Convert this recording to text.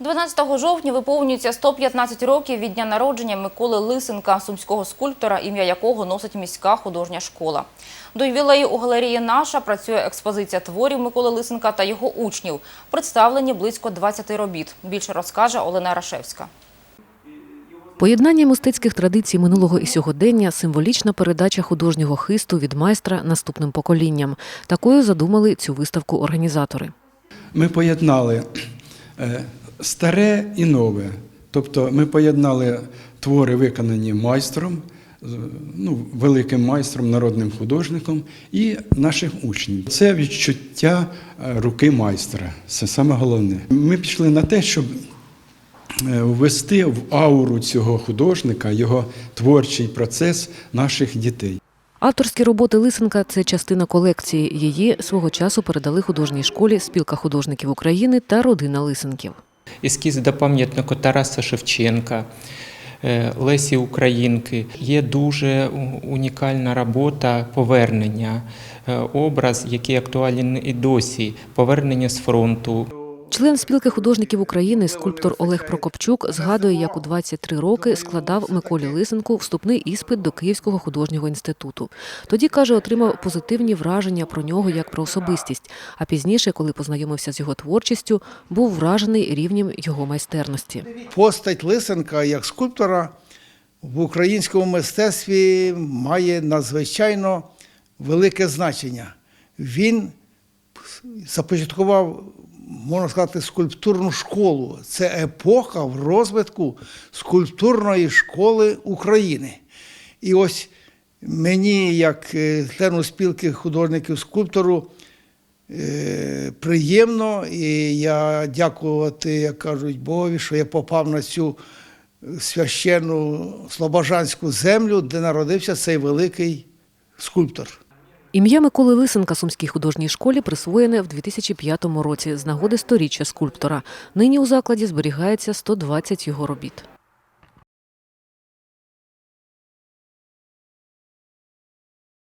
12 жовтня виповнюється 115 років від дня народження Миколи Лисенка, сумського скульптора, ім'я якого носить міська художня школа. До ювілею у галереї «Наша» працює експозиція творів Миколи Лисенка та його учнів. Представлені близько 20 робіт. Більше розкаже Олена Рашевська. Поєднання мистецьких традицій минулого і сьогодення – символічна передача художнього хисту від майстра наступним поколінням. Такою задумали цю виставку організатори. Ми поєднали е, старе і нове. Тобто ми поєднали твори, виконані майстром, ну, великим майстром, народним художником і наших учнів. Це відчуття е, руки майстра. Це саме головне. Ми пішли на те, щоб е, ввести в ауру цього художника його творчий процес наших дітей. Авторські роботи Лисенка – це частина колекції. Її свого часу передали художній школі Спілка художників України та родина Лисенків. Ескіз до пам'ятника Тараса Шевченка, е, Лесі Українки. Є дуже унікальна робота повернення, е, образ, який актуален і досі, повернення з фронту. Член спілки художників України, скульптор Олег Прокопчук, згадує, як у 23 роки складав Миколі Лисенку вступний іспит до Київського художнього інституту. Тоді, каже, отримав позитивні враження про нього як про особистість. А пізніше, коли познайомився з його творчістю, був вражений рівнем його майстерності. Постать Лисенка як скульптора в українському мистецтві має надзвичайно велике значення. Він започаткував, можна сказати, скульптурну школу. Це епоха в розвитку скульптурної школи України. І ось мені, як е, члену спілки художників скульптору, Е, приємно, і я дякувати, як кажуть, Богові, що я попав на цю священну слобожанську землю, де народився цей великий скульптор. Ім'я Миколи Лисенка Сумській художній школі присвоєне в 2005 році з нагоди сторіччя скульптора. Нині у закладі зберігається 120 його робіт.